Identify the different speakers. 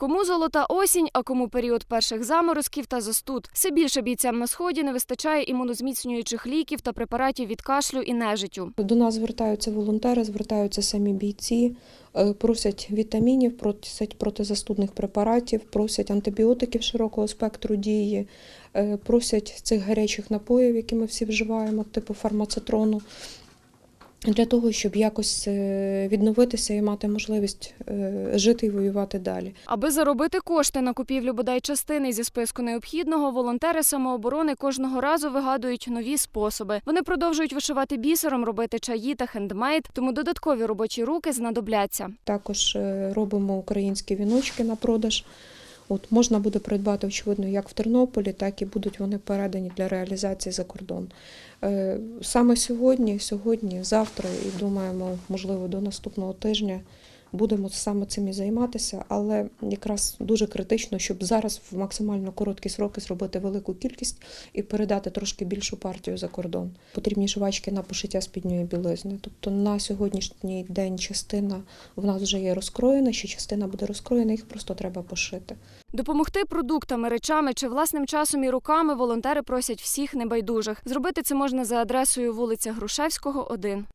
Speaker 1: Кому золота осінь, а кому період перших заморозків та застуд. Все більше бійцям на сході не вистачає імунозміцнюючих ліків та препаратів від кашлю і нежиттю.
Speaker 2: До нас звертаються волонтери, звертаються самі бійці, е, просять вітамінів, просять протизастудних препаратів, просять антибіотиків широкого спектру дії, е, просять цих гарячих напоїв, які ми всі вживаємо, типу фармацетрону, для того, щоб якось е, відновитися і мати можливість е, жити і воювати далі.
Speaker 1: Аби заробити кошти на купівлю бодай частини зі списку необхідного, волонтери самооборони кожного разу вигадують нові способи. Вони продовжують вишивати бісером, робити чаї та хендмейд, тому додаткові робочі руки знадобляться.
Speaker 2: Також е, робимо українські віночки на продаж. От можна буде придбати, очевидно, як в Тернополі, так і будуть вони передані для реалізації за кордон. Е, Саме сьогодні, сьогодні, завтра, і думаємо, можливо, до наступного тижня будемо саме цим і займатися, але якраз дуже критично, щоб зараз в максимально короткі сроки зробити велику кількість і передати трошки більшу партію за кордон. Потрібні швачки на пошиття спідньої білизни. Тобто на сьогоднішній день частина в нас вже є розкроєна, ще частина буде розкроєна, їх просто треба пошити.
Speaker 1: Допомогти продуктами, речами чи власним часом і руками волонтери просять всіх небайдужих. Зробити це можна за адресою вулиця Грушевського, 1.